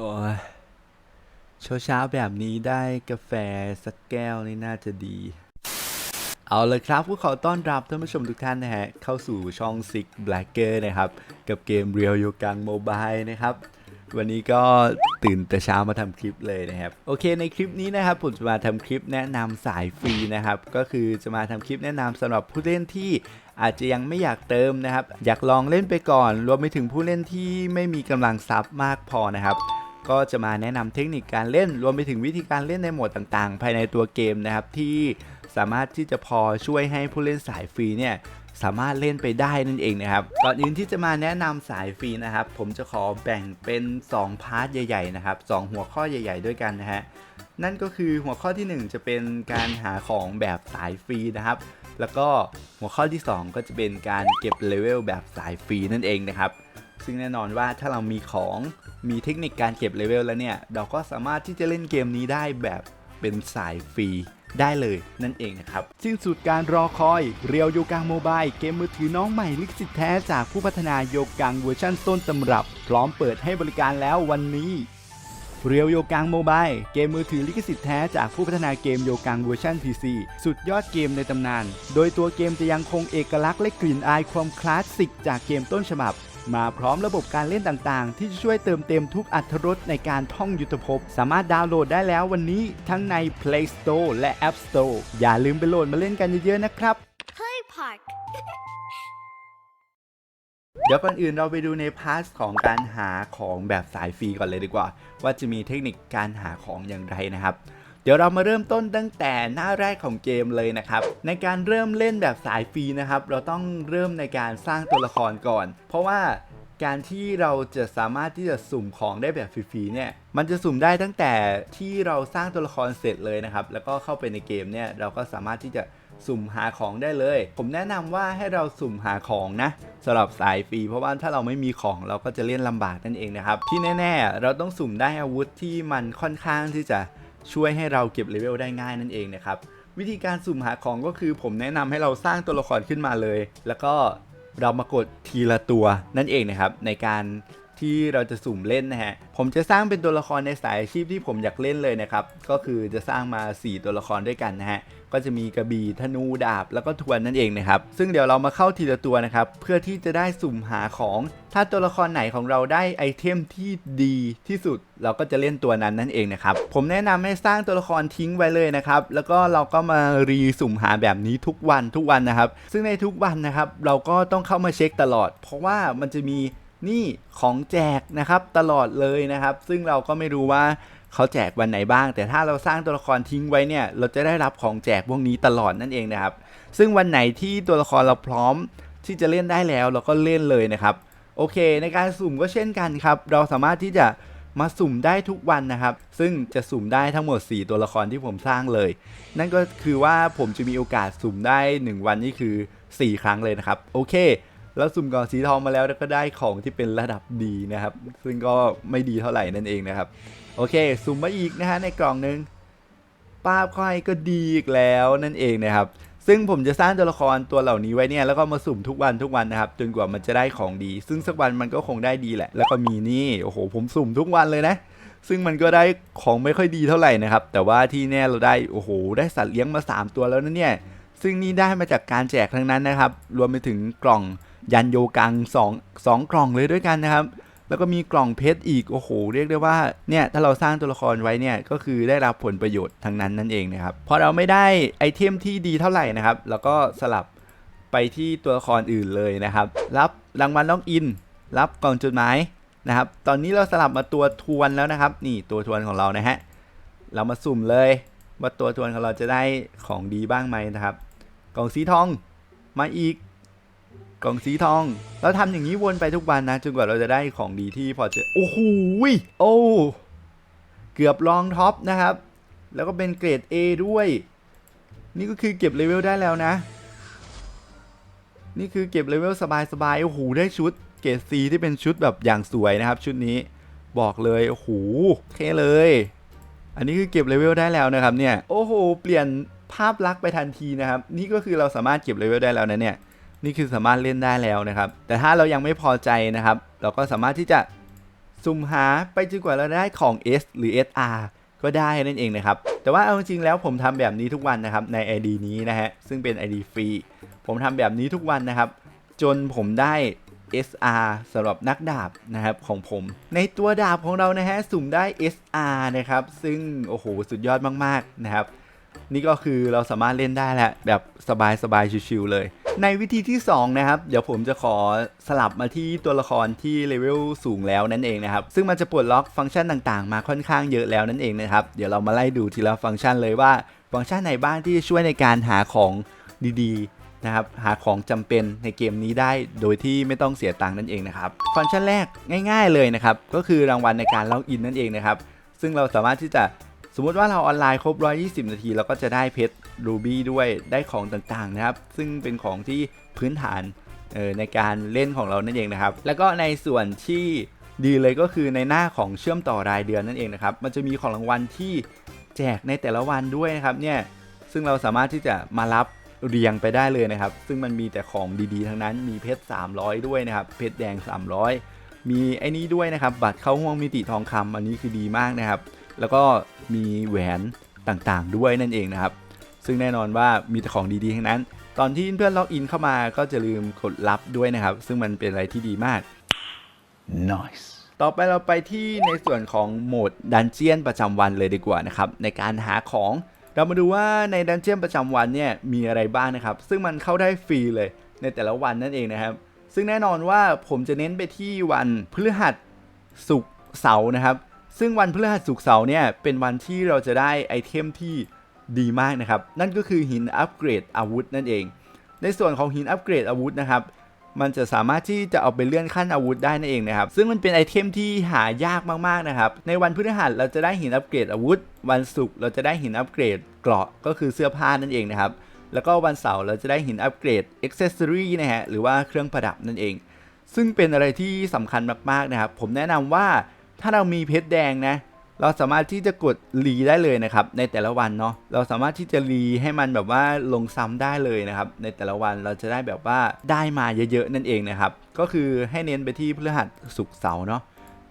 โอ้ยเช้าเช้าแบบนี้ได้กาแฟสักแก้วนี่น่าจะดี เอาเลยครับกเขาต้อนรับท่านผู้ชมทุกท่านนะฮะ เข้าสู่ช่อง Six Blacker นะครับ กับเกม Real โยกังโมบายนะครับ วันนี้ก็ตื่นแต่เช้ามาทำคลิปเลยนะครับ โอเคในคลิปนี้นะครับ ผมจะมาทำคลิปแนะนำสายฟรีนะครับ ก็คือจะมาทำคลิปแนะนำสำหรับผู้เล่นที่อาจจะยังไม่อยากเติมนะครับ อยากลองเล่นไปก่อน รวมไปถึงผู้เล่นที่ไม่มีกำลังทรัพย์มากพอนะครับ ก็จะมาแนะนำเทคนิคการเล่น รวมไปถึงวิธีการเล่นในโหมดต่างๆ ภายในตัวเกมนะครับที่สามารถที่จะพอช่วยให้ผู้เล่นสายฟรีเนี่ยสามารถเล่นไปได้นั่นเองนะครับ ก่อนอื่นที่จะมาแนะนำสายฟรีนะครับ ผมจะขอแบ่งเป็น 2 พาร์ทใหญ่ๆนะครับสองหัวข้อใหญ่ ๆ ด้วยกันนะฮะ นั่นก็คือหัวข้อทีหนึ่1 จะเป็นการหาของแบบสายฟรีนะครับ แล้วก็หัวข้อที่ 2 ก็จะเป็นการเก็บเลเวลแบบสายฟรีนั่นเองนะครับ ซึ่งแน่นอนว่าถ้าเรามีของมีเทคนิคการเก็บเลเวลแล้วเนี่ย เราก็สามารถที่จะเล่นเกมนี้ได้แบบเป็นสายฟรีได้เลยนั่นเองนะครับ สิ้นสุดการรอคอย เรียวโยกังโมบายเกมมือถือน้องใหม่ลิขสิทธิ์แท้จากผู้พัฒนาโยกังเวอร์ชันต้นตำรับ พร้อมเปิดให้บริการแล้ววันนี้เรียวโยกังโมบายเกมมือถือลิขสิทธิ์แท้จากผู้พัฒนาเกมโยกังเวอร์ชัน PC สุดยอดเกมในตำนาน โดยตัวเกมจะยังคงเอกลักษณ์และกลิ่นอายความคลาสสิกจากเกมต้นฉบับ มาพร้อมระบบการเล่นต่างๆ ที่จะช่วยเติมเต็มทุกอัตรสในการท่องยุทธภพ สามารถดาวน์โหลดได้แล้ววันนี้ทั้งใน Play Store และ App Store อย่าลืมไปโหลดมาเล่นกันเยอะๆนะครับ Play Park เดี๋ยวก่อนอื่นเราไปดูในพาร์ทของการหาของแบบสายฟรีก่อนเลยดีกว่า ว่าจะมีเทคนิคการหาของอย่างไรนะครับเดี๋ยวเรามาเริ่มต้นตั้งแต่หน้าแรกของเกมเลยนะครับ ในการเริ่มเล่นแบบสายฟรีนะครับ เราต้องเริ่มในการสร้างตัวละครก่อน เพราะว่าการที่เราจะสามารถที่จะสุ่มของได้แบบฟรีๆเนี่ย มันจะสุ่มได้ตั้งแต่ที่เราสร้างตัวละครเสร็จเลยนะครับ แล้วก็เข้าไปในเกมเนี่ยเราก็สามารถที่จะสุ่มหาของได้เลย ผมแนะนำว่าให้เราสุ่มหาของนะสำหรับสายฟรีเพราะว่าถ้าเราไม่มีของเราก็จะเล่นลำบากนั่นเองนะครับ ที่แน่ ๆ เราต้องสุ่มได้อาวุธที่มันค่อนข้างที่จะ ช่วยให้เราเก็บเลเวลได้ง่ายนั่นเองนะครับวิธีการสุ่มหาของก็คือผมแนะนำให้เราสร้างตัวละครขึ้นมาเลย แล้วก็เรามากดทีละตัวนั่นเองนะครับในการ ที่เราจะสุ่มเล่นนะฮะ ผมจะสร้างเป็นตัวละครในสายอาชีพที่ผมอยากเล่นเลยนะครับ ก็คือจะสร้างมา 4 ตัวละครด้วยกันนะฮะ ก็จะมีกระบี่ธนูดาบ แล้วก็ทวนนั่นเองนะครับ ซึ่งเดี๋ยวเรามาเข้าทีละตัวนะครับ เพื่อที่จะได้สุ่มหาของ ถ้าตัวละครไหนของเราได้ไอเทมที่ดีที่สุด เราก็จะเล่นตัวนั้นนั่นเองนะครับ ผมแนะนำให้สร้างตัวละครทิ้งไว้เลยนะครับ แล้วก็เราก็มารีสุ่มหาแบบนี้ทุกวันทุกวันนะครับ ซึ่งในทุกวันนะครับ เราก็ต้องเข้ามาเช็คตลอด เพราะว่ามันจะมี นี่ของแจกนะครับตลอดเลยนะครับ ซึ่งเราก็ไม่รู้ว่าเขาแจกวันไหนบ้าง แต่ถ้าเราสร้างตัวละครทิ้งไว้เนี่ย เราจะได้รับของแจกพวกนี้ตลอดนั่นเองนะครับ ซึ่งวันไหนที่ตัวละครเราพร้อมที่จะเล่นได้แล้ว เราก็เล่นเลยนะครับ โอเค ในการสุ่มก็เช่นกันครับ เราสามารถที่จะมาสุ่มได้ทุกวันนะครับ ซึ่งจะสุ่มได้ทั้งหมด 4 ตัวละครที่ผมสร้างเลย นั่นก็คือว่าผมจะมีโอกาสสุ่มได้ 1 วันนี่คือ 4 ครั้งเลยนะครับ โอเค แล้วสุ่มก่อนสีทองมาแล้วก็ได้ของที่เป็นระดับดีนะครับ ซึ่งก็ไม่ดีเท่าไหร่นั่นเองนะครับ โอเค สุ่มมาอีกนะฮะในกล่องหนึงป้าบค่อยก็ดีอีกแล้วนั่นเองนะครับ ซึ่งผมจะสร้างตัวละครตัวเหล่านี้ไว้เนี่ยแล้วก็มาสุ่มทุกวันทุกวันนะครับ จนกว่ามันจะได้ของดี ซึ่งสักวันมันก็คงได้ดีแหละ แล้วก็มีนี่โอ้โห ผมสุ่มทุกวันเลยนะซึ่งมันก็ได้ของไม่ค่อยดีเท่าไหร่นะครับ แต่ว่าที่แน่เราได้โอ้โห ได้สัตว์เลี้ยงมา 3 ตัวแล้วนะเนี่ย ซึ่งนี่ได้มาจากการแจกทั้งนั้นนะครับ รวมไปถึงกล่อง ยันโยกัง2 2กล่องเลยด้วยกันนะครับ แล้วก็มีกล่องเพชรอีกโอ้โหเรียกได้ว่าเนี่ยถ้าเราสร้างตัวละครไว้เนี่ยก็คือได้รับผลประโยชน์ทั้งนั้นนั่นเองนะครับพอเราไม่ได้ไอเทมที่ดีเท่าไหร่นะครับแล้วก็สลับไปที่ตัวละครอื่นเลยนะครับ รับรางวัลล็อกอิน รับกล่องจดหมายนะครับ ตอนนี้เราสลับมาตัวทวนแล้วนะครับ นี่ตัวทวนของเรานะฮะเรามาสุ่มเลย ว่าตัวทวนของเราจะได้ของดีบ้างไหมนะครับ กล่องสีทองมาอีก กล่องสีทอง เราทำอย่างนี้วนไปทุกวันนะจนกว่าเราจะได้ของดีที่พอจะโอ้โหโอ้เกือบรองท็อปนะครับ แล้วก็เป็นเกรด A ด้วย นี่ก็คือเก็บเลเวลได้แล้วนะ นี่คือเก็บเลเวลสบายๆโอ้โหได้ชุดเกรด C ที่เป็นชุดแบบอย่างสวยนะครับ ชุดนี้บอกเลยโอ้โหเคเลย อันนี้คือเก็บเลเวลได้แล้วนะครับเนี่ยโอ้โหเปลี่ยนภาพลักษณ์ไปทันทีนะครับ นี่ก็คือเราสามารถเก็บเลเวลได้แล้วนะเนี่ย นี่คือสามารถเล่นได้แล้วนะครับ แต่ถ้าเรายังไม่พอใจนะครับ เราก็สามารถที่จะสุ่มหาไปจนกว่าเราได้ของ S หรือ SR ก็ได้นั่นเองนะครับ แต่ว่าเอาจริงๆแล้วผมทำแบบนี้ทุกวันนะครับใน ID นี้นะฮะ ซึ่งเป็น ID ฟรี ผมทำแบบนี้ทุกวันนะครับ จนผมได้ SR สำหรับนักดาบนะครับของผม ในตัวดาบของเรานะฮะสุ่มได้ SR นะครับ ซึ่งโอ้โหสุดยอดมากๆนะครับ นี่ก็คือเราสามารถเล่นได้แหละแบบสบายๆชิวๆเลย ในวิธีที่ 2 นะครับ เดี๋ยวผมจะขอสลับมาที่ตัวละครที่เลเวลสูงแล้วนั่นเองนะครับ ซึ่งมันจะปลดล็อกฟังก์ชันต่างๆ มาค่อนข้างเยอะแล้วนั่นเองนะครับ เดี๋ยวเรามาไล่ดูทีละฟังก์ชันเลยว่า ฟังก์ชันไหนบ้างที่จะช่วยในการหาของดีๆนะครับ หาของจำเป็นในเกมนี้ได้โดยที่ไม่ต้องเสียตังค์นั่นเองนะครับ ฟังก์ชันแรกง่าย ๆเลยนะครับ ก็คือรางวัลในการล็อกอินนั่นเองนะครับ ซึ่งเราสามารถที่จะสมมติว่าเราออนไลน์ครบ 120 นาทีเราก็จะได้เพชร รูบี้ด้วยได้ของต่างๆนะครับ ซึ่งเป็นของที่พื้นฐานออในการเล่นของเรานั่นเองนะครับ แล้วก็ในส่วนที่ดีเลยก็คือในหน้าของเชื่อมต่อรายเดือนนั่นเองนะครับ มันจะมีของรางวัลที่แจกในแต่ละวันด้วยนะครับเนี่ยซึ่งเราสามารถที่จะมารับเรียงไปได้เลยนะครับ ซึ่งมันมีแต่ของดีๆ ทั้งนั้น มีเพชร 300 ด้วยนะครับ เพชรแดง 300 มีไอ้นี้ด้วยนะครับ บัตรเข้าห้องมิติทองคำอันนี้คือดีมากนะครับ แล้วก็มีแหวนต่างๆด้วยนั่นเองนะครับ ซึ่งแน่นอนว่ามีแต่ของดีๆทั้งนั้น ตอนที่เพื่อนล็อกอินเข้ามาก็จะลืมกดรับด้วยนะครับ ซึ่งมันเป็นอะไรที่ดีมาก Nice. ต่อไปเราไปที่ในส่วนของโหมดดันเจียนประจำวันเลยดีกว่านะครับ ในการหาของเรามาดูว่าในดันเจียนประจำวันเนี่ยมีอะไรบ้างนะครับ ซึ่งมันเข้าได้ฟรีเลยในแต่ละวันนั่นเองนะครับ ซึ่งแน่นอนว่าผมจะเน้นไปที่วันพฤหัสศุกร์เสาร์นะครับ ซึ่งวันพฤหัสศุกร์เสาร์เนี่ยเป็นวันที่เราจะได้ไอเทมที่ ดีมากนะครับ นั่นก็คือหินอัปเกรดอาวุธนั่นเอง ในส่วนของหินอัปเกรดอาวุธนะครับมันจะสามารถที่จะเอาไปเลื่อนขั้นอาวุธได้นั่นเองนะครับ ซึ่งมันเป็นไอเทมที่หายากมากๆนะครับ ในวันพฤหัสเราจะได้หินอัปเกรดอาวุธ วันศุกร์เราจะได้หินอัปเกรดเกราะก็คือเสื้อผ้านั่นเองนะครับ แล้วก็วันเสาร์เราจะได้หินอัปเกรดอ็อกเซสซอรีนะฮะ หรือว่าเครื่องประดับนั่นเอง ซึ่งเป็นอะไรที่สำคัญมากๆนะครับ ผมแนะนำว่าถ้าเรามีเพชรแดงนะ เราสามารถที่จะกดรีได้เลยนะครับ ในแต่ละวันเนาะเราสามารถที่จะรีให้มันแบบว่าลงซ้ำได้เลยนะครับ ในแต่ละวันเราจะได้แบบว่าได้มาเยอะๆนั่นเองนะครับ ก็คือให้เน้นไปที่พฤหัสศุกร์เสาร์เนาะ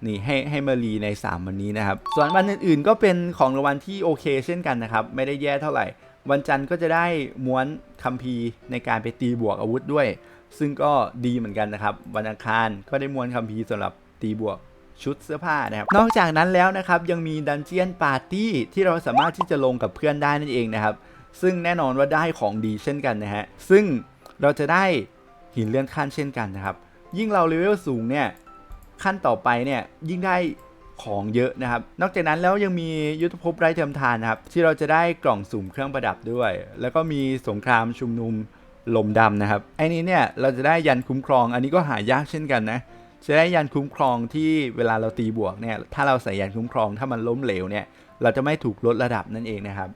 นี่ให้ให้มารีใน 3 วันนี้นะครับ ส่วนวันอื่นๆ ก็เป็นของรางวัลที่โอเคเช่นกันนะครับ ไม่ได้แย่เท่าไหร่ วันจันทร์ก็จะได้ม้วนคัมภีร์ในการไปตีบวกอาวุธด้วย ซึ่งก็ดีเหมือนกันนะครับ วันอังคารก็ได้ม้วนคัมภีร์สำหรับตีบวก ชุดเสื้อผ้านะครับ นอกจากนั้นแล้วนะครับยังมีดันเจียนปาร์ตี้ที่เราสามารถที่จะลงกับเพื่อนได้นั่นเองนะครับ ซึ่งแน่นอนว่าได้ของดีเช่นกันนะฮะ ซึ่งเราจะได้หินเลื่อนขั้นเช่นกันนะครับ ยิ่งเราเลเวลสูงเนี่ยขั้นต่อไปเนี่ยยิ่งได้ของเยอะนะครับ นอกจากนั้นแล้วยังมียุทธภพไร้เทียมทานนะครับ ที่เราจะได้กล่องสุ่มเครื่องประดับด้วย แล้วก็มีสงครามชุมนุมลมดำนะครับไอ้นี้เนี่ยเราจะได้ยันคุ้มครอง อันนี้ก็หายากเช่นกันนะ จะได้ยันคุ้มครองที่เวลาเราตีบวกเนี่ยถ้าเราใส่ยันคุ้มครองถ้ามันล้มเหลวเนี่ยเราจะไม่ถูกลดระดับนั่นเองนะครับ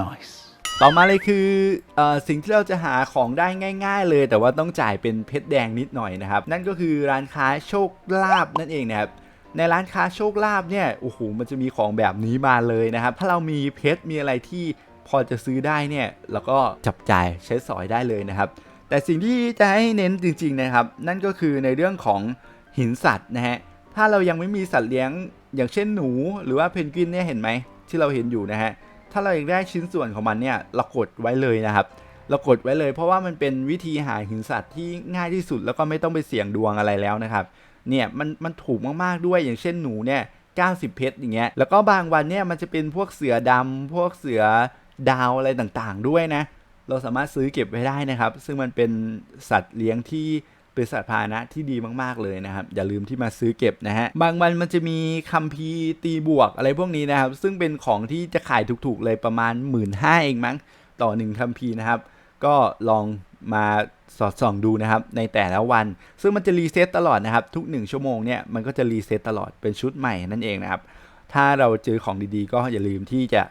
Nice. ต่อมาเลยคือเออสิ่งที่เราจะหาของได้ง่าย ๆ เลย แต่ว่าต้องจ่ายเป็นเพชรแดงนิดหน่อยนะครับ นั่นก็คือร้านค้าโชคลาภนั่นเองนะครับในร้านค้าโชคลาภเนี่ยโอ้โหมันจะมีของแบบนี้มาเลยนะครับ ถ้าเรามีเพชรมีอะไรที่พอจะซื้อได้เนี่ยเราก็จับจ่ายใช้สอยได้เลยนะครับ แต่สิ่งที่จะให้เน้นจริงๆนะครับ นั่นก็คือในเรื่องของหินสัตว์นะฮะถ้าเรายังไม่มีสัตว์เลี้ยง อย่างเช่นหนู หรือว่าเพนกวินเนี่ยเห็นไหมที่เราเห็นอยู่นะฮะถ้าเราอยากได้ชิ้นส่วนของมันเนี่ยเรากดไว้เลยนะครับ เรากดไว้เลย เพราะว่ามันเป็นวิธีหาหินสัตว์ที่ง่ายที่สุดแล้วก็ไม่ต้องไปเสี่ยงดวงอะไรแล้วนะครับเนี่ยมันมันถูกมากๆด้วยอย่างเช่นหนูเนี่ย90 เพชรอย่างเงี้ยแล้วก็บางวันเนี่ยมันจะเป็นพวกเสือดำพวกเสือดาวอะไรต่างๆ ด้วยนะ เราสามารถซื้อเก็บไว้ได้นะครับ ซึ่งมันเป็นสัตว์เลี้ยงที่เป็นสัตว์พาหนะที่ดีมากๆเลยนะครับ อย่าลืมที่มาซื้อเก็บนะฮะ บางวันมันจะมีคัมภีร์ตีบวกอะไรพวกนี้นะครับ ซึ่งเป็นของที่จะขายถูกๆเลยประมาณ 1 5ื่นเองมั้ง ต่อหนึ่งคัมภีร์นะครับ ก็ลองมาสอดส่องดูนะครับ ในแต่ละวัน ซึ่งมันจะรีเซ็ตตลอดนะครับ ทุก 1 ชั่วโมงเนี่ยมันก็จะรีเซ็ตตลอดเป็นชุดใหม่นั่นเองนะครับ ถ้าเราเจอของดีๆ ก็อย่าลืมที่จะ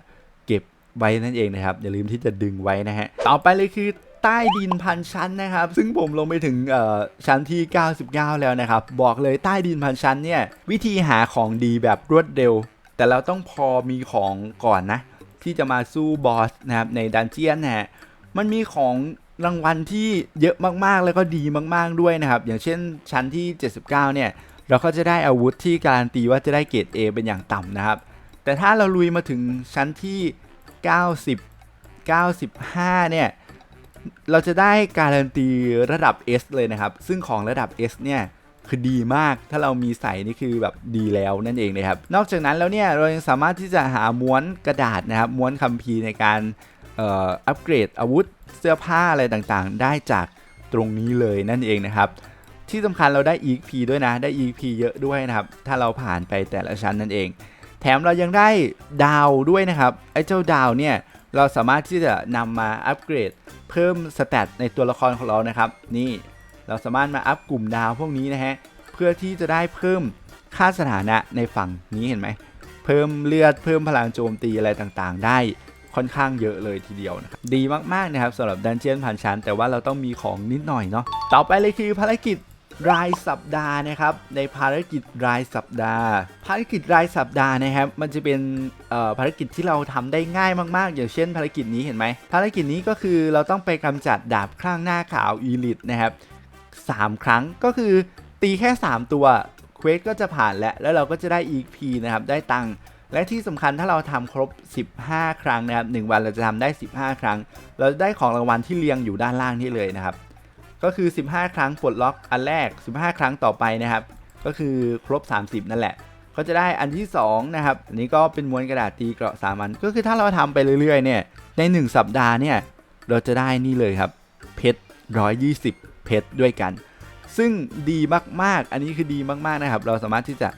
เก็บ ไว้นั่นเองนะครับ อย่าลืมที่จะดึงไว้นะฮะ ต่อไปเลยคือใต้ดินพันชั้นนะครับ ซึ่งผมลงไปถึงชั้นที่ 99 แล้วนะครับ บอกเลยใต้ดินพันชั้นเนี่ยวิธีหาของดีแบบรวดเร็ว แต่เราต้องพอมีของก่อนนะ ที่จะมาสู้บอสนะครับในดันเจียนนะฮะมันมีของรางวัลที่เยอะมากๆ แล้วก็ดีมากๆด้วยนะครับ อย่างเช่นชั้นที่ 79 เนี่ย เราก็จะได้อาวุธที่การันตีว่าจะได้เกรด A เป็นอย่างต่ำนะครับ แต่ถ้าเราลุยมาถึงชั้นที่ 90 95 เนี่ย เราจะได้การันตีระดับ S เลยนะครับ ซึ่งของระดับ S เนี่ยคือดีมาก ถ้าเรามีใส่นี่คือแบบดีแล้วนั่นเองนะครับ นอกจากนั้นแล้วเนี่ยเรายังสามารถที่จะหาม้วนกระดาษนะครับ ม้วนคัมภีร์ในการอัปเกรดอาวุธเสื้อผ้าอะไรต่างๆ ได้จากตรงนี้เลยนั่นเองนะครับ ที่สำคัญเราได้ EP ด้วยนะ ได้ EP เยอะด้วยนะครับ ถ้าเราผ่านไปแต่ละชั้นนั่นเอง แถมเรายังได้ดาวด้วยนะครับไอ้เจ้าดาวเนี่ยเราสามารถที่จะนำมาอัปเกรด เพิ่มสเตตในตัวละครของเรานะครับ นี่เราสามารถมาอัพกลุ่มดาวพวกนี้นะฮะเพื่อที่จะได้เพิ่มค่าสถานะในฝั่งนี้เห็นไหมเพิ่มเลือดเพิ่มพลังโจมตีอะไรต่างๆ ได้ค่อนข้างเยอะเลยทีเดียวนะครับดีมากๆนะครับสำหรับดันเจียนผ่านชั้น แต่ว่าเราต้องมีของนิดหน่อยเนาะต่อไปเลยคือภารกิจ รายสัปดาห์นะครับในภารกิจรายสัปดาห์ ภารกิจรายสัปดาห์นะครับ มันจะเป็นภารกิจที่เราทำได้ง่ายมากๆ อย่างเช่น ภารกิจนี้เห็นไหมภารกิจนี้ก็คือเราต้องไปกำจัดดาบข้างหน้าขาวอีลิทนะครับ3ครั้งก็คือตีแค่ 3 ตัวเควสก็จะผ่านแล้ว แล้วเราก็จะได้ EP นะครับได้ตังค์และที่สำคัญถ้าเราทำครบ 15 ครั้งนะครับ1วันเราจะทำได้ 15 ครั้ง เราจะได้ของรางวัลที่เรียงอยู่ด้านล่างนี่เลยนะครับ ก็คือ 15 ครั้งปลดล็อกอันแรก 15 ครั้งต่อไปนะครับ ก็คือครบ 30 นั่นแหละ ก็จะได้อันที่2นะครับอันนี้ก็เป็นม้วนกระดาษตีเกราะสามัน ก็คือถ้าเราทำไปเรื่อยๆเนี่ยใน 1 สัปดาห์เนี่ยเราจะได้นี่เลยครับ เพชร 120 เพชรด้วยกัน ซึ่งดีมากๆ อันนี้คือดีมากๆนะครับ เราสามารถที่จะ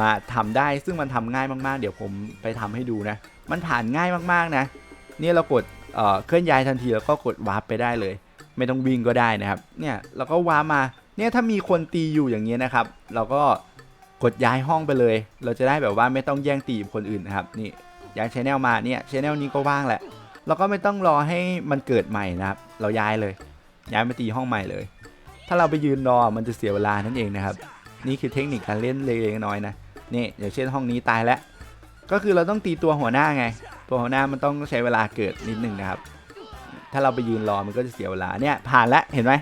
มาทำได้ซึ่งมันทำง่ายมากๆ เดี๋ยวผมไปทำให้ดูนะ มันผ่านง่ายมากๆนะเนี่ยเรากดเอ่อเคลื่อนย้ายทันทีแล้วก็กดวาร์ปไปได้เลย ไม่ต้องวิ่งก็ได้นะครับ เนี่ยเราก็วามา เนี่ยถ้ามีคนตีอยู่อย่างเงี้ยนะครับ เราก็กดย้ายห้องไปเลย เราจะได้แบบว่าไม่ต้องแย่งตีคนอื่นนะครับ นี่ย้ายชแนลมา เนี่ยชแนลนี้ก็ว่างแหละ เราก็ไม่ต้องรอให้มันเกิดใหม่นะครับ เราย้ายเลย ย้ายมาตีห้องใหม่เลย ถ้าเราไปยืนรอ มันจะเสียเวลานั่นเองนะครับ นี่คือเทคนิคการเล่นเล็กๆน้อยๆนะ นี่อย่างเช่นห้องนี้ตายแล้ว ก็คือเราต้องตีตัวหัวหน้าไง ตัวหัวหน้ามันต้องใช้เวลาเกิดนิดนึงนะครับ ถ้าเราไปยืนรอมันก็จะเสียเวลาเนี่ยผ่านแล้วเห็นไหม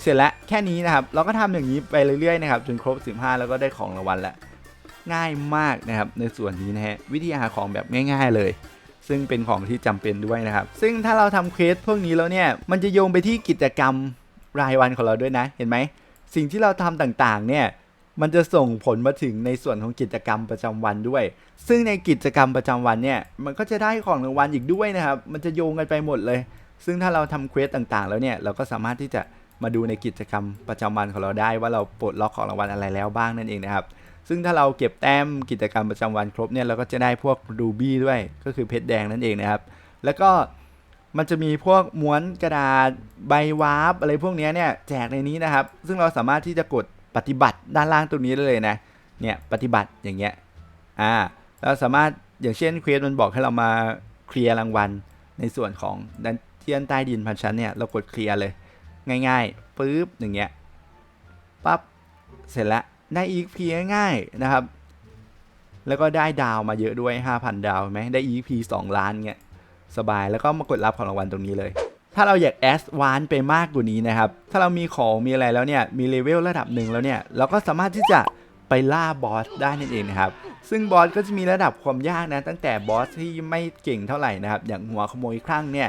เสร็จแล้วแค่นี้นะครับ เราก็ทำอย่างนี้ไปเรื่อยๆนะครับจนครบ 15 แล้วก็ได้ของรางวัลแล้วง่ายมากนะครับในส่วนนี้นะฮะวิธีหาของแบบง่าย ๆเลย ซึ่งเป็นของที่จำเป็นด้วยนะครับ ซึ่งถ้าเราทำเควสพวกนี้แล้วเนี่ยมันจะโยงไปที่กิจกรรมรายวันของเราด้วยนะ เห็นไหมสิ่งที่เราทำต่างๆเนี่ยมันจะส่งผลมาถึงในส่วนของกิจกรรมประจำวันด้วย ซึ่งในกิจกรรมประจำวันเนี่ยมันก็จะได้ของรางวัลอีกด้วยนะครับ มันจะโยงกันไปหมดเลย ซึ่งถ้าเราทำเควสต่างๆ แล้วเนี่ยเราก็สามารถที่จะมาดูในกิจกรรมประจำวันของเราได้ว่าเราปลดล็อกของรางวัลอะไรแล้วบ้างนั่นเองนะครับ ซึ่งถ้าเราเก็บแต้มกิจกรรมประจำวันครบเนี่ยเราก็จะได้พวกรูบี้ด้วยก็คือเพชรแดงนั่นเองนะครับ แล้วก็มันจะมีพวกม้วนกระดาษใบวาร์ปอะไรพวกนี้เนี่ยแจกในนี้นะครับ ซึ่งเราสามารถที่จะกดปฏิบัติด้านล่างตรงนี้ได้เลยนะเนี่ยปฏิบัติอย่างเงี้ยอ่าเราสามารถอย่างเช่นเควสมันบอกให้เรามาเคลียร์รางวัลในส่วนของดัน เทียนใต้ดินพันชั้นเนี่ยเรากดเคลียร์เลย ง่ายๆปึ๊บอย่างเงี้ยปั๊บเสร็จแล้วได้อีกพีง่ายๆนะครับ แล้วก็ได้ดาวมาเยอะด้วย 5,000 ดาวไหมได้ EP 2ล้านเงี้ยสบายแล้วก็มากดรับของรางวัลตรงนี้เลย ถ้าเราอยากแอสวานไปมากกว่านี้นะครับ ถ้าเรามีของมีอะไรแล้วเนี่ยมีเลเวลระดับหนึ่งแล้วเนี่ย เราก็สามารถที่จะไปล่าบอสได้นั่นเองนะครับ ซึ่งบอสก็จะมีระดับความยากนะ ตั้งแต่บอสที่ไม่เก่งเท่าไหร่นะครับ อย่างหัวขโมยคลั่งเนี่ย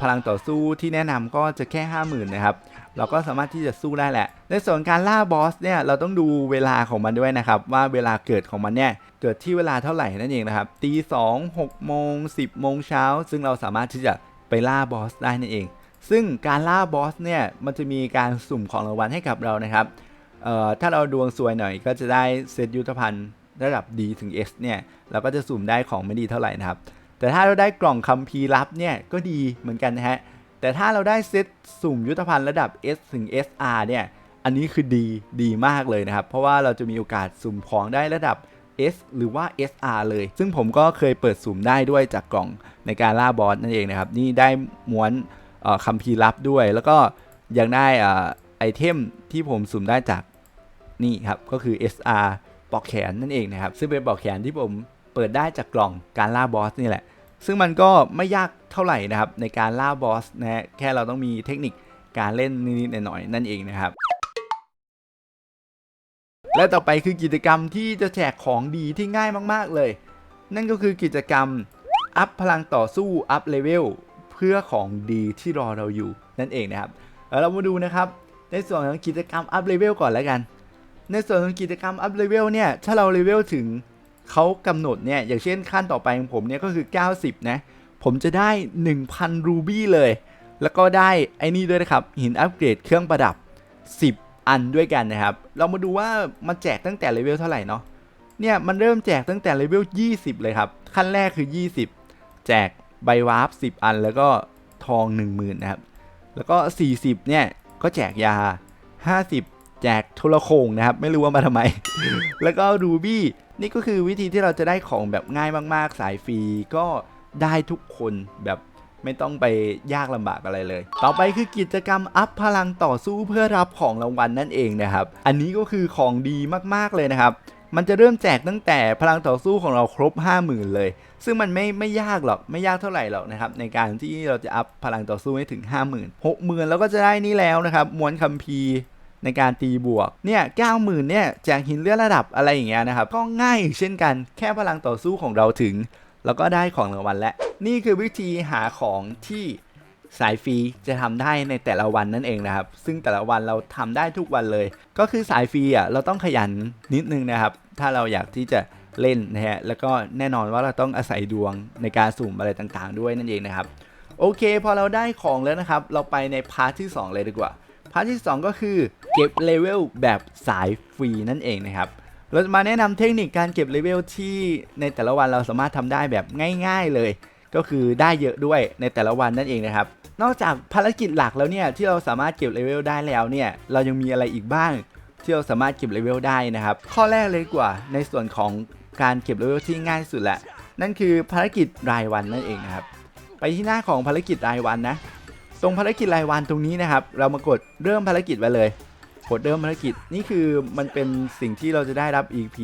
พลังต่อสู้ที่แนะนำก็จะแค่ 50,000 นะครับ เราก็สามารถที่จะสู้ได้แหละ ในส่วนการล่าบอสเนี่ยเราต้องดูเวลาของมันด้วยนะครับ ว่าเวลาเกิดของมันเนี่ยเกิดที่เวลาเท่าไหร่นั่นเองนะครับตีสองหกโมงสิบโมงเช้า ซึ่งเราสามารถที่จะไปล่าบอสได้นั่นเอง ซึ่งการล่าบอสเนี่ยมันจะมีการสุ่มของรางวัลให้กับเรานะครับถ้าเราดวงซวยหน่อยก็จะได้เซตยุทธภัณฑ์ระดับ D ถึง S เนี่ยเราก็จะสุ่มได้ของไม่ดีเท่าไหร่นะครับ แต่ถ้าเราได้กล่องคัมภีร์ลับเนี่ยก็ดีเหมือนกันนะฮะ แต่ถ้าเราได้เซตสุ่มยุทธภัณฑ์ระดับ S ถึง SR เนี่ย อันนี้คือดีดีมากเลยนะครับ เพราะว่าเราจะมีโอกาสสุ่มของได้ระดับ S หรือว่า SR เลย ซึ่งผมก็เคยเปิดสุ่มได้ด้วยจากกล่องในการล่าบอสนั่นเองนะครับ นี่ได้ม้วนคัมภีร์ลับด้วย แล้วก็ยังได้อ่าไอเทมที่ผมสุ่มได้จากนี่ครับ ก็คือ SR ปอกแขนนั่นเองนะครับ ซึ่งเป็นปอกแขนที่ผมเปิดได้จากกล่องการล่าบอสนี่แหละ ซึ่งมันก็ไม่ยากเท่าไหร่นะครับ ในการล่าบอสนะฮะแค่เราต้องมีเทคนิคการเล่นนิดๆหน่อยๆนั่นเองนะครับและต่อไปคือกิจกรรมที่จะแจกของดีที่ง่ายมากๆเลย นั่นก็คือกิจกรรมอัพพลังต่อสู้อัพเลเวลเพื่อของดีที่รอเราอยู่นั่นเองนะครับเรามาดูนะครับ ในส่วนของกิจกรรมอัพเลเวลก่อนแล้วกัน ในส่วนของกิจกรรมอัพเลเวลเนี่ยถ้าเราเลเวลถึง เขากำหนดเนี่ยอย่างเช่นขั้นต่อไปของผมเนี่ยก็คือ 90 นะ ผมจะได้ 1,000 รูบี้เลย แล้วก็ได้ไอ้นี่ด้วยนะครับ หินอัปเกรดเครื่องประดับ 10 อันด้วยกันนะครับ เรามาดูว่ามันแจกตั้งแต่เลเวลเท่าไหร่เนาะเนี่ยมันเริ่มแจกตั้งแต่เลเวล 20 เลยครับ ขั้นแรกคือ 20 แจกใบวาร์ป10 อัน แล้วก็ทอง 10,000 นะครับ แล้วก็ 40 เนี่ยก็แจกยา 50 แจกโทรโขงนะครับ ไม่รู้ว่ามาทำไม แล้วก็รูบี้นี่ก็คือวิธีที่เราจะได้ของแบบง่ายมาก ๆ สายฟรีก็ได้ทุกคนแบบไม่ต้องไปยากลำบากอะไรเลย ต่อไปคือกิจกรรมอัพพลังต่อสู้เพื่อรับของรางวัลนั่นเองนะครับ อันนี้ก็คือของดีมากๆเลยนะครับ มันจะเริ่มแจกตั้งแต่พลังต่อสู้ของเราครบ 50,000 เลย ซึ่งมันไม่ไม่ยากหรอกไม่ยากเท่าไหร่หรอกนะครับในการที่เราจะอัพพลังต่อสู้ให้ถึง 50,000 60,000 แล้วก็จะได้นี่แล้วนะครับม้วนคัมภีร์ ในการตีบวก เนี่ย90,000เนี่ยแจกหินเลื่อนระดับอะไรอย่างเงี้ยนะครับ ก็ง่ายเช่นกันแค่พลังต่อสู้ของเราถึง แล้วก็ได้ของรางวัลและ นี่คือวิธีหาของที่สายฟรีจะทำได้ในแต่ละวันนั่นเองนะครับ ซึ่งแต่ละวันเราทำได้ทุกวันเลย ก็คือสายฟรีอะเราต้องขยันนิดนึงนะครับ ถ้าเราอยากที่จะเล่นนะฮะ แล้วก็แน่นอนว่าเราต้องอาศัยดวงในการสุ่มอะไรต่างๆ ด้วยนั่นเองนะครับ โอเค พอเราได้ของแล้วนะครับ เราไปในพาร์ทที่ 2 เลยดีกว่า พาร์ทที่ 2 ก็คือเก็บเลเวลแบบสายฟรีนั่นเองนะครับ เราจะมาแนะนำเทคนิคการเก็บเลเวลที่ในแต่ละวันเราสามารถทำได้แบบง่าย ๆเลย ก็คือได้เยอะด้วยในแต่ละวันนั่นเองนะครับ นอกจากภารกิจหลักแล้วเนี่ยที่เราสามารถเก็บเลเวลได้แล้วเนี่ยเรายังมีอะไรอีกบ้างที่เราสามารถเก็บเลเวลได้นะครับ ข้อแรกเลยกว่าในส่วนของการเก็บเลเวลที่ง่ายสุดแหละ นั่นคือภารกิจรายวันนั่นเองนะครับ ไปที่หน้าของภารกิจรายวันนะ ตรงภารกิจรายวันตรงนี้นะครับ เรามากดเริ่มภารกิจไว้เลย กดเริ่มภารกิจนี่คือมันเป็นสิ่งที่เราจะได้รับ EP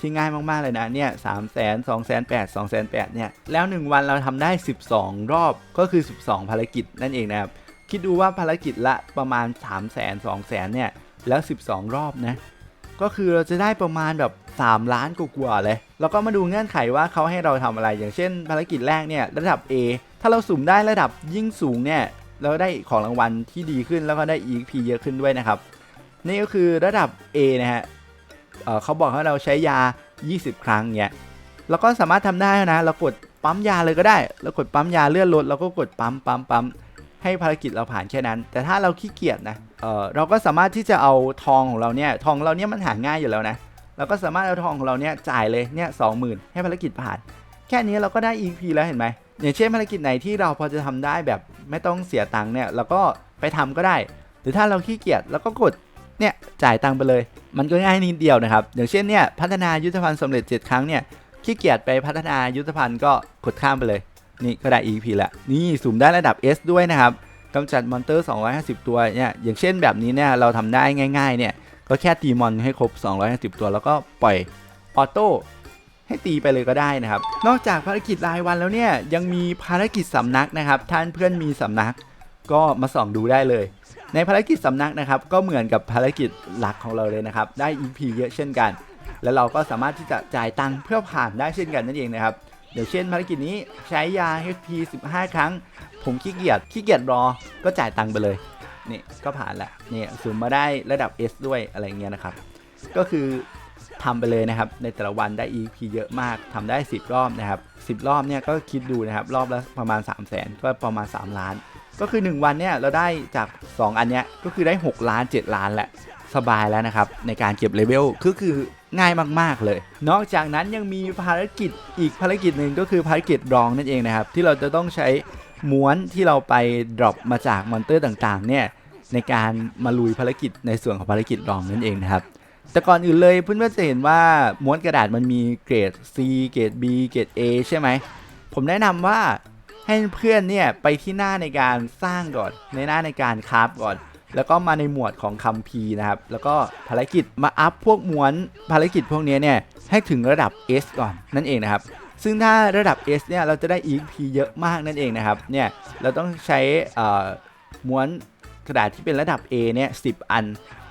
ที่ง่ายมากๆเลยนะเนี่ยสามแสนสองแสนแปดสองแสนแปดเนี่ยแล้ว 1 วันเราทำได้ 12 รอบก็คือ 12 ภารกิจนั่นเองนะครับ คิดดูว่าภารกิจละประมาณ3 0 0 0 0 0 2 0 0 0 0เนี่ยแล้ว 12 รอบนะก็คือเราจะได้ประมาณแบบ 3 ล้านกว่าๆเลย แล้วก็มาดูเงื่อนไขว่าเขาให้เราทำอะไร อย่างเช่น ภารกิจแรกเนี่ยระดับ A ถ้าเราสุ่มได้ระดับยิ่งสูงเนี่ย เราได้ของรางวัลที่ดีขึ้นแล้วก็ได้ EP เยอะขึ้นด้วยนะครับ นี่ก็คือระดับ A นะฮะเเขาบอกให้เราใช้ยา 20 ครั้งเนี่ยเราก็สามารถทำได้นะ เรากดปั๊มยาเลยก็ได้ เรากดปั๊มยาเลื่อนรถเราก็กดปั๊มปั๊มปั๊มให้ภารกิจเราผ่านแค่นั้น แต่ถ้าเราขี้เกียจนะเออเราก็สามารถที่จะเอาทองของเราเนี่ยทองเราเนี่ยมันหาง่ายอยู่แล้วนะเราก็สามารถเอาทองของเราเนี่ยจ่ายเลยเนี่ยสองหมื่นให้ภารกิจผ่าน แค่นี้เราก็ได้ EP แล้วเห็นไหม อย่างเช่นภารกิจไหนที่เราพอจะทำได้แบบไม่ต้องเสียตังค์เนี่ยเราก็ไปทำก็ได้ หรือถ้าเราขี้เกียจเราก็กดเนี่ยจ่ายตังค์ไปเลย มันก็ง่ายนิดเดียวนะครับ อย่างเช่นเนี่ยพัฒนายุทธภัณฑ์สำเร็จ 7 ครั้งเนี่ยขี้เกียจไปพัฒนายุทธภัณฑ์ก็กดข้ามไปเลย นี่ก็ได้ EP ละนี่สุ่มได้ระดับ S ด้วยนะครับกำจัดมอนเตอร์ 250 ตัวเนี่ยอย่างเช่นแบบนี้เนี่ยเราทำได้ง่าย ๆ เนี่ยก็แค่ตีมอนให้ครบ 250 ตัว แล้วก็ปล่อยออโต้ ให้ตีไปเลยก็ได้นะครับ นอกจากภารกิจรายวันแล้วเนี่ยยังมีภารกิจสำนักนะครับ ท่านเพื่อนมีสำนักก็มาส่องดูได้เลย ในภารกิจสำนักนะครับ ก็เหมือนกับภารกิจหลักของเราเลยนะครับ ได้ EP เยอะเช่นกัน แล้วเราก็สามารถที่จะจ่ายตังค์เพื่อผ่านได้เช่นกันนั่นเองนะครับเดี๋ยวเช่นภารกิจนี้ใช้ยา HP 15 ครั้ง ผมขี้เกียจขี้เกียจรอก็จ่ายตังค์ไปเลยนี่ก็ผ่านแหละนี่สุ่มมาได้ระดับ S ด้วยอะไรเงี้ยนะครับ ก็คือ ทำไปเลยนะครับ ในแต่ละวันได้ EP เยอะมากทำได้ 10 รอบนะครับ 10 รอบเนี่ยก็คิดดูนะครับ รอบละประมาณ 3 0 0แสนก็ประมาณ 3 ล้าน ก็คือ 1 วันเนี่ยเราได้จาก 2 อันเนี้ยก็คือได้ 6 ล้าน 7 ล้านแหละสบายแล้วนะครับ ในการเก็บเลเวลก็คือง่ายมากๆเลย นอกจากนั้นยังมีภารกิจอีกภารกิจหนึ่งก็คือภารกิจรองนั่นเองนะครับ ที่เราจะต้องใช้ม้วนที่เราไปดรอปมาจากมอนเตอร์ต่างๆเนี่ยในการมาลุยภารกิจในส่วนของภารกิจรองนั่นเองนะครับ แต่ก่อนอื่นเลยเพื่อนๆจะเห็นว่าม้วนกระดาษมันมีเกรด C เกรด B เกรด A ใช่ไหม ผมแนะนำว่าให้เพื่อนเนี่ยไปที่หน้าในการสร้างก่อน ในหน้าในการคราฟก่อน แล้วก็มาในหมวดของคัมภีร์นะครับ แล้วก็ภารกิจมาอัพพวกม้วนภารกิจพวกนี้เนี่ยให้ถึงระดับ S ก่อนนั่นเองนะครับ ซึ่งถ้าระดับ S เนี่ยเราจะได้ EP เยอะมากนั่นเองนะครับ เนี่ยเราต้องใช้ม้วนกระดาษที่เป็นระดับ A เนี่ย10 อัน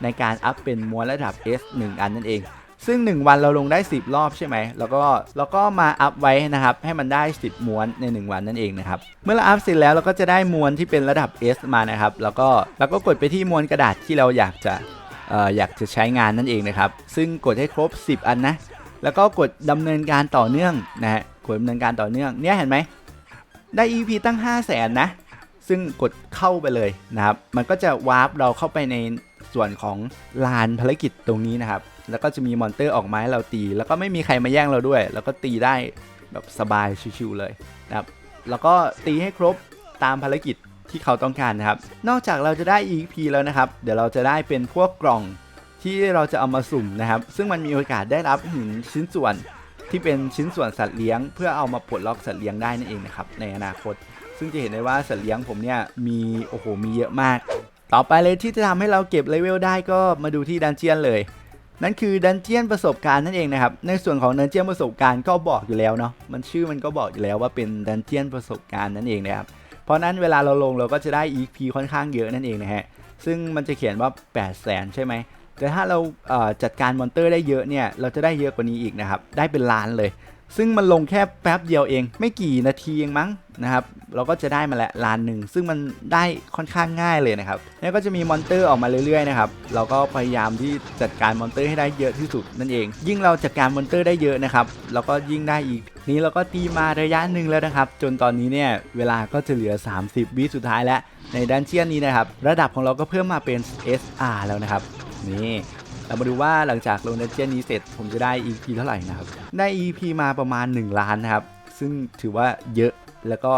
ในการอัพเป็นม้วนระดับ S 1 อันนั่นเอง ซึ่ง 1 วันเราลงได้ 10 รอบใช่ไหม แล้วก็แล้วก็มาอัพไว้นะครับ ให้มันได้ 10 ม้วนใน 1 วันนั่นเองนะครับ เมื่อเราอัพเสร็จแล้วเราก็จะได้ม้วนที่เป็นระดับ S มานะครับ แล้วก็แล้วก็กดไปที่ม้วนกระดาษที่เราอยากจะอออยากจะใช้งานนั่นเองนะครับ ซึ่งกดให้ครบ 10 อันนะ แล้วก็กดดำเนินการต่อเนื่องนะฮะ กดดำเนินการต่อเนื่อง เนี่ยเห็นไหม ได้ EP ตั้ง 5 0 0แสนนะ ซึ่งกดเข้าไปเลยนะครับ มันก็จะวาร์ปเราเข้าไปใน ส่วนของลานภารกิจตรงนี้นะครับ แล้วก็จะมีมอนเตอร์ออกมาให้เราตี แล้วก็ไม่มีใครมาแย่งเราด้วย แล้วก็ตีได้แบบสบายชิวๆเลยนะครับ แล้วก็ตีให้ครบตามภารกิจที่เขาต้องการนะครับ นอกจากเราจะได้ EP แล้วนะครับ เดี๋ยวเราจะได้เป็นพวกกล่องที่เราจะเอามาสุ่มนะครับ ซึ่งมันมีโอกาสได้รับหินชิ้นส่วนที่เป็นชิ้นส่วนสัตว์เลี้ยง เพื่อเอามาปลดล็อกสัตว์เลี้ยงได้นั่นเองนะครับในอนาคต ซึ่งจะเห็นได้ว่าสัตว์เลี้ยงผมเนี่ยมีโอ้โหมีเยอะมาก ต่อไปเลยที่จะทำให้เราเก็บเลเวลได้ก็มาดูที่ดันเจียนเลย นั่นคือดันเจียนประสบการณ์นั่นเองนะครับ ในส่วนของดันเจียนประสบการณ์ก็บอกอยู่แล้วเนาะ มันชื่อมันก็บอกอยู่แล้วว่าเป็นดันเจียนประสบการณ์นั่นเองนะครับ เพราะนั้นเวลาเราลงเราก็จะได้ EP ค่อนข้างเยอะนั่นเองนะฮะ ซึ่งมันจะเขียนว่า 8 0 0แสนใช่ไหม แต่ถ้าเราจัดการมอนเตอร์ได้เยอะเนี่ย เราจะได้เยอะกว่านี้อีกนะครับ ได้เป็นล้านเลย ซึ่งมันลงแค่แป๊บเดียวเอง ไม่กี่นาทีเองมั้งนะครับ เราก็จะได้มาและล้านหนึ่ง ซึ่งมันได้ค่อนข้างง่ายเลยนะครับ แล้วก็จะมีมอนเตอร์ออกมาเรื่อยๆนะครับ เราก็พยายามที่จัดการมอนเตอร์ให้ได้เยอะที่สุดนั่นเอง ยิ่งเราจัดการมอนเตอร์ได้เยอะนะครับ เราก็ยิ่งได้อีก นี้เราก็ตีมาระยะหนึ่งแล้วนะครับ จนตอนนี้เนี่ยเวลาก็จะเหลือ 30 วิสุดท้ายแล้ว ในดันเจียนนี้นะครับ ระดับของเราก็เพิ่มมาเป็น SR แล้วนะครับ นี่ เรามาดูว่าหลังจากลงดันเจียนนี้เสร็จผมจะได้ EP เท่าไหร่นะครับ ได้ EP มาประมาณ 1 ล้านนะครับ ซึ่งถือว่าเยอะแล้วก็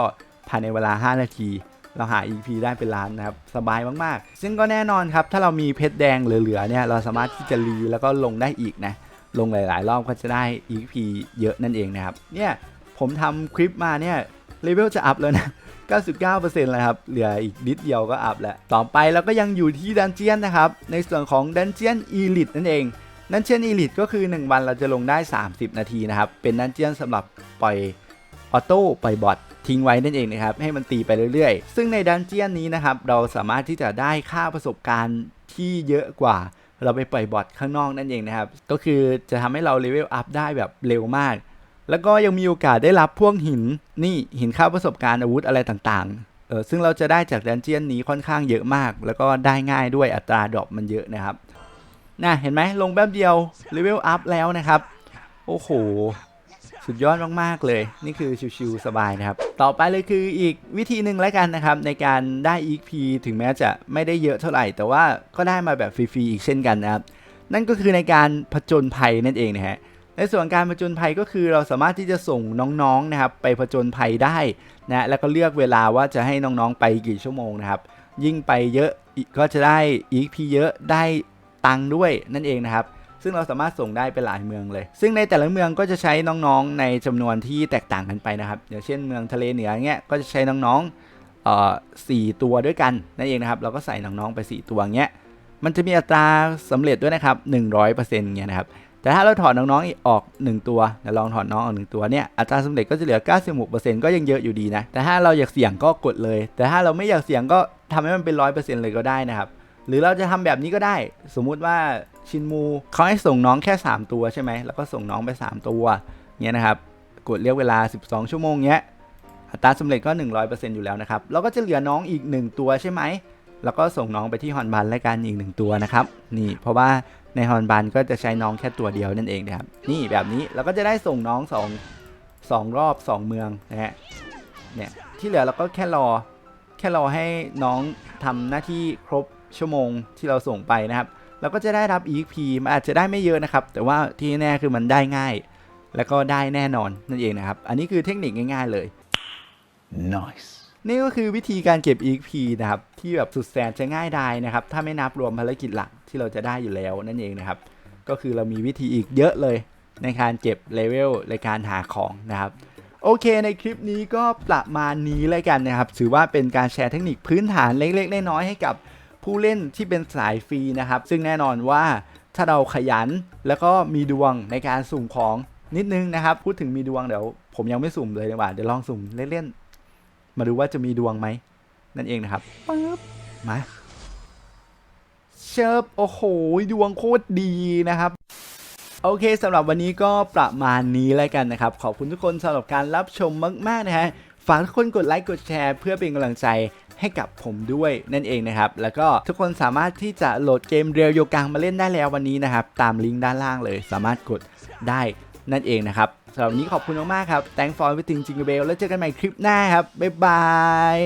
ภายในเวลา 5 นาที เราหา EP ได้เป็นล้านนะครับ สบายมากๆ ซึ่งก็แน่นอนครับ ถ้าเรามีเพชรแดงเหลือๆเนี่ยเราสามารถที่จะรีแล้วก็ลงได้อีกนะลงหลาย ๆ รอบก็จะได้ EP เยอะนั่นเองนะครับเนี่ยผมทำคลิปมาเนี่ยเลเวลจะอัพแล้วนะ 99%แล้วครับ เหลืออีกนิดเดียวก็อัพแล้ว ต่อไปเราก็ยังอยู่ที่ดันเจียนนะครับ ในส่วนของดันเจียนอีลิตนั่นเอง ดันเจียนอีลิตก็คือ 1 วันเราจะลงได้ 30 นาทีนะครับ เป็นดันเจียนสำหรับปล่อยออโต้ปล่อยบอททิ้งไว้นั่นเองนะครับ ให้มันตีไปเรื่อยๆ ซึ่งในดันเจียนนี้นะครับ เราสามารถที่จะได้ค่าประสบการณ์ที่เยอะกว่า เราไปปล่อยบอทข้างนอกนั่นเองนะครับ ก็คือจะทำให้เราเลเวลอัพได้แบบเร็วมาก แล้วก็ยังมีโอกาสได้รับพวกหินนี่หินค่าประสบการณ์อาวุธอะไรต่างๆ เออซึ่งเราจะได้จากดันเจียนนี้ค่อนข้างเยอะมาก แล้วก็ได้ง่ายด้วยอัตราดรอปมันเยอะนะครับน่ะเห็นไหมลงแป๊บเดียวเลเวลอัพแล้วนะครับ โอ้โห สุดยอดมากๆเลย นี่คือชิวๆสบายนะครับ ต่อไปเลยคืออีกวิธีหนึ่งแล้วกันนะครับ ในการได้ EP ถึงแม้จะไม่ได้เยอะเท่าไหร่ แต่ว่าก็ได้มาแบบฟรีๆอีกเช่นกันนะครับ นั่นก็คือในการผจญภัยนั่นเองนะฮะ ในส่วนการผจญภัยก็คือเราสามารถที่จะส่งน้องๆนะครับไปผจญภัยได้นะแล้วก็เลือกเวลาว่าจะให้น้องๆไปกี่ชั่วโมงนะครับ ยิ่งไปเยอะก็จะได้ EP เยอะได้ตังค์ด้วยนั่นเองนะครับ ซึ่งเราสามารถส่งได้ไปหลายเมืองเลย ซึ่งในแต่ละเมืองก็จะใช้น้องๆในจำนวนที่แตกต่างกันไปนะครับอย่างเช่นเมืองทะเลเหนือเงี้ยก็จะใช้น้องๆอ่อสี่ตัวด้วยกันนั่นเองนะครับ เราก็ใส่น้องๆไป 4 ตัวเงี้ยมันจะมีอัตราสำเร็จด้วยนะครับ100%เงี้ยนะครับ แต่ถ้าเราถอดน้องๆออก 1 ตัวเดี๋ยวลองถอดน้องออกหนึ่งตัวเนี่ยอัตราสำเร็จก็จะเหลือ 96%ก็ยังเยอะอยู่ดีนะ แต่ถ้าเราอยากเสี่ยงก็กดเลย แต่ถ้าเราไม่อยากเสี่ยงก็ทำให้มันเป็น 100%เลยก็ได้นะครับ หรือเราจะทำแบบนี้ก็ได้ สมมุติว่าชินมูเขาให้ส่งน้องแค่ 3 ตัวใช่ไหมแล้วก็ส่งน้องไป 3 ตัวเงี้ยนะครับ กดเรียกเวลา 12 ชั่วโมงเงี้ยอัตราสำเร็จก็ 100%อยู่แล้วนะครับเราก็จะเหลือน้องอีก 1 ตัวใช่ไหมแล้วก็ส่งน้องไปที่ฮอนบันและกันอีกหนึ่งตัวนะครับนี่เพราะว่า ในฮอนบันก็จะใช้น้องแค่ตัวเดียวนั่นเองนะครับ นี่แบบนี้เราก็จะได้ส่งน้องสองสองรอบสองเมืองนะฮะเนี่ยที่เหลือเราก็แค่รอแค่รอให้น้องทำหน้าที่ครบชั่วโมงที่เราส่งไปนะครับเราก็จะได้รับ EP มันอาจจะได้ไม่เยอะนะครับ แต่ว่าที่แน่คือมันได้ง่าย แล้วก็ได้แน่นอนนั่นเองนะครับ อันนี้คือเทคนิคง่าย ๆเลย Nice. นี่ก็คือวิธีการเก็บ EXP นะครับ ที่แบบสุดแสนจะง่ายดายนะครับ ถ้าไม่นับรวมภารกิจหลักที่เราจะได้อยู่แล้วนั่นเองนะครับ ก็คือเรามีวิธีอีกเยอะเลยในการเก็บเลเวลในการหาของนะครับ โอเคในคลิปนี้ก็ประมาณนี้เลยกันนะครับ ถือว่าเป็นการแชร์เทคนิคพื้นฐานเล็กๆน้อยๆให้กับผู้เล่นที่เป็นสายฟรีนะครับ ซึ่งแน่นอนว่าถ้าเราขยันแล้วก็มีดวงในการสุ่มของนิดนึงนะครับ พูดถึงมีดวงเดี๋ยวผมยังไม่สุ่มเลยดีกว่าเดี๋ยวลองสุ่มเล่นๆ มาดูว่าจะมีดวงไหม นั่นเองนะครับปึ๊บมาชเชิบโอ้โห ดวงโคตรดีนะครับโอเคสำหรับวันนี้ก็ประมาณนี้แล้วกันนะครับ ขอบคุณทุกคนสำหรับการรับชมมาก ๆ นะฮะฝากทุกคนกดไลค์กดแชร์เพื่อเป็นกำลังใจให้กับผมด้วยนั่นเองนะครับ แล้วก็ทุกคนสามารถที่จะโหลดเกมเรียวโยกังมาเล่นได้แล้ววันนี้นะครับ ตามลิงก์ด้านล่างเลย สามารถกดได้ นั่นเองนะครับสำหรับวันนี้ขอบคุณมากๆครับ thank for everything จิงเบลแล้วเจอกันใหม่คลิปหน้าครับบ๊ายบาย